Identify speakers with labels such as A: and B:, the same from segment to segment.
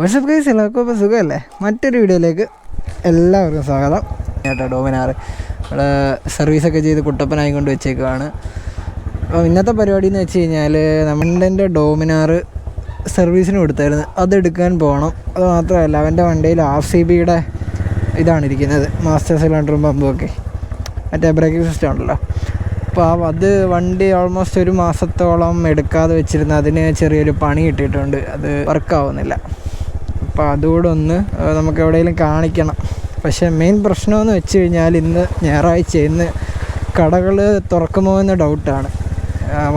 A: WhatsApp guys എല്ലാവർക്കും സുഖമല്ലേ? മറ്റൊരു വീഡിയോയിലേക്ക് എല്ലാവർക്കും സ്വാഗതം. കേട്ടോ ഡോമിനാർ ഇവിടെ സർവീസൊക്കെ ചെയ്ത് കുട്ടപ്പനായി കൊണ്ട് വെച്ചേക്കുവാണ്. അപ്പോൾ ഇന്നത്തെ പരിപാടി എന്ന് വെച്ച് കഴിഞ്ഞാൽ നമ്മുടെ ഡോമിനാർ സർവീസിന് കൊടുത്തായിരുന്നു. അതെടുക്കാൻ പോകണം അത് മാത്രമല്ല അവന്റെ വണ്ടിയിൽ ആർ സി ബിയുടെ ഇതാണ് ഇരിക്കുന്നത്. മാസ്റ്റർ സിലിണ്ടറും പമ്പും ഒക്കെ. മറ്റേ ബ്രേക്കിംഗ് സിസ്റ്റം ഉണ്ടല്ലോ. അപ്പോൾ അത് വണ്ടി ഓൾമോസ്റ്റ് ഒരു മാസത്തോളം എടുക്കാതെ വെച്ചിരുന്ന. അതിന് ചെറിയൊരു പണി കിട്ടിയിട്ടുണ്ട്. അത് വർക്കാവുന്നില്ല അപ്പോൾ അതുകൂടെ ഒന്ന് നമുക്ക് എവിടെയെങ്കിലും കാണിക്കണം പക്ഷേ മെയിൻ പ്രശ്നമെന്ന് വെച്ച് കഴിഞ്ഞാൽ ഇന്ന് ഞായറാഴ്ച ഇന്ന് കടകൾ തുറക്കുമോ എന്ന് ഡൗട്ടാണ്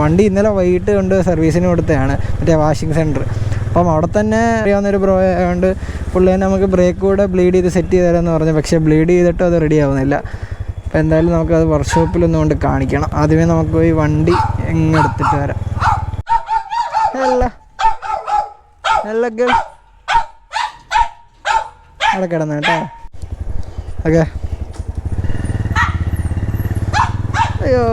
A: വണ്ടി ഇന്നലെ വൈകിട്ട് കൊണ്ട് സർവീസിന് കൊടുത്തതാണ് മറ്റേ വാഷിംഗ് സെന്റർ അപ്പം അവിടെ തന്നെ അറിയാവുന്നൊരു ബ്രോ ആയതുകൊണ്ട് പുള്ളി തന്നെ നമുക്ക് ബ്രേക്ക് കൂടെ ബ്ലീഡ് ചെയ്ത് സെറ്റ് ചെയ്ത് തരാമെന്ന് പറഞ്ഞു പക്ഷേ ബ്ലീഡ് ചെയ്തിട്ടും അത് റെഡി ആവുന്നില്ല അപ്പോൾ എന്തായാലും നമുക്ക് നമുക്കത് വർക്ക്ഷോപ്പിലൊന്നും കൊണ്ട് കാണിക്കണം ആദ്യമേ നമുക്ക് പോയി വണ്ടി എങ്ങെടുത്തിട്ട് വരാം അല്ല അല്ല ഗേൾ അവിടെ കിടന്നു കേട്ടോ. ഓക്കെ. അയ്യോ.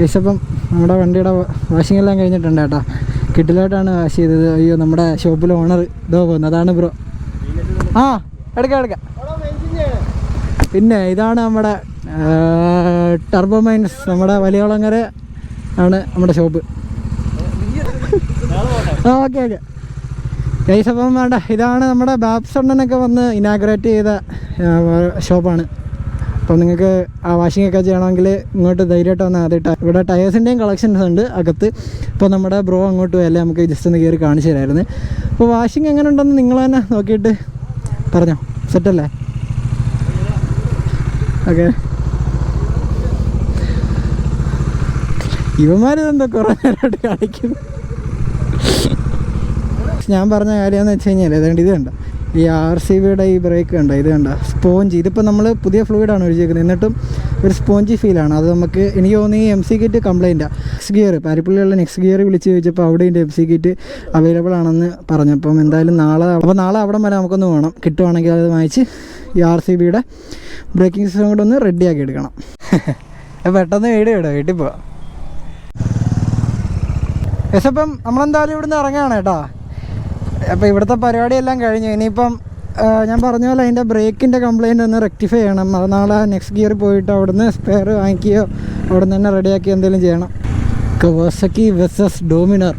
A: യേശപ്പം നമ്മുടെ വണ്ടിയുടെ വാഷിംഗ് എല്ലാം കഴിഞ്ഞിട്ടുണ്ട് കേട്ടോ. കിട്ടിലായിട്ടാണ് വാഷ് ചെയ്തത്. അയ്യോ നമ്മുടെ ഷോപ്പിലെ ഓണർ ഇതോ പോകുന്നത് അതാണ് ബ്രോ ആ എടുക്കാം എടുക്കാം. പിന്നെ ഇതാണ് നമ്മുടെ ടർബോ മൈൻസ് നമ്മുടെ വലിയകുളങ്ങര ആണ് നമ്മുടെ ഷോപ്പ് ഓക്കെ ഓക്കെ. ഗൈസ് അപ്പം വേണ്ട ഇതാണ് നമ്മുടെ ബാബ്സണ്ണനൊക്കെ വന്ന് ഇനാഗ്രേറ്റ് ചെയ്ത ഷോപ്പാണ് അപ്പം നിങ്ങൾക്ക് ആ വാഷിംഗ് ഒക്കെ ചെയ്യണമെങ്കിൽ ഇങ്ങോട്ട് ധൈര്യമായിട്ട് വന്നാൽ ആദ്യമായിട്ട് ഇവിടെ ടയേഴ്സിന്റെയും കളക്ഷൻസ് ഉണ്ട് അകത്ത്. ഇപ്പോൾ നമ്മുടെ ബ്രോ അങ്ങോട്ട് പോയല്ലേ നമുക്ക് ജസ്റ്റ് ഒന്ന് കയറി കാണിച്ചു തരായിരുന്നു അപ്പോൾ വാഷിംഗ് എങ്ങനെ ഉണ്ടെന്ന് നിങ്ങൾ തന്നെ നോക്കിയിട്ട് പറഞ്ഞോ. സെറ്റല്ലേ ഓക്കെ ഇവന്മാരിതെന്താ കുറേ നേരമായിട്ട് കാണിക്കുന്നു? ഞാൻ പറഞ്ഞ കാര്യം എന്ന് വെച്ച് കഴിഞ്ഞാൽ ഏതാണ്ട് ഇത് കണ്ട. ഈ ആർ സി ബിയുടെ ഈ ബ്രേക്ക് കണ്ട ഇത് കണ്ട. സ്പോഞ്ച് ഇതിപ്പോൾ നമ്മൾ പുതിയ ഫ്ലൂയിഡാണ് ഒഴിച്ചേക്കുന്നത്. എന്നിട്ടും ഒരു സ്പോഞ്ചി ഫീലാണ് അത് നമുക്ക് എനിക്ക് തോന്നുന്നു ഈ എം സി കിറ്റ് കംപ്ലൈന്റാണ് നെക്സ്റ്റ് ഗിയർ പാരിപ്പള്ളിയുള്ള നെക്സ്റ്റ് ഗിയർ വിളിച്ച് ചോദിച്ചപ്പോൾ അവിടെ ഇതിന്റെ എം സി കിറ്റ് അവൈലബിൾ ആണെന്ന് പറഞ്ഞു അപ്പം എന്തായാലും നാളെ അപ്പോൾ നാളെ അവിടെ വരെ നമുക്കൊന്ന് വേണം കിട്ടുവാണെങ്കിൽ അത് വാങ്ങിച്ച് ഈ ആർ സി ബിയുടെ ബ്രേക്കിംഗ് സിസ്റ്റം കൂടെ ഒന്ന് റെഡിയാക്കി എടുക്കണം. പെട്ടെന്ന് വീട് ഇടുക വീട്ടിൽ പോവാം. യെസ് അപ്പം നമ്മളെന്തായാലും ഇവിടുന്ന് ഇറങ്ങുകയാണ് കേട്ടോ. അപ്പോൾ ഇവിടുത്തെ പരിപാടിയെല്ലാം കഴിഞ്ഞു. ഇനിയിപ്പം ഞാൻ പറഞ്ഞ പോലെ അതിന്റെ ബ്രേക്കിന്റെ കംപ്ലയിന്റ് ഒന്ന് റെക്ടിഫൈ ചെയ്യണം. അത് നാളെ നെക്സ്റ്റ് ഗിയർ പോയിട്ട് അവിടുന്ന് സ്പെയർ വാങ്ങിക്കുകയോ അവിടെ നിന്ന് തന്നെ റെഡിയാക്കി എന്തെങ്കിലും ചെയ്യണം. കവാസക്കി versus Dominar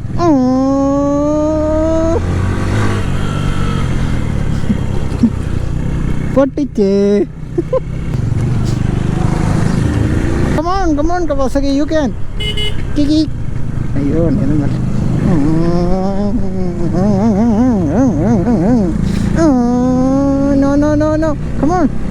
A: പൊട്ടിച്ചേ. Come on come on Kawasaki you can അയ്യോ നീന്നും no, no, no, no. Come on.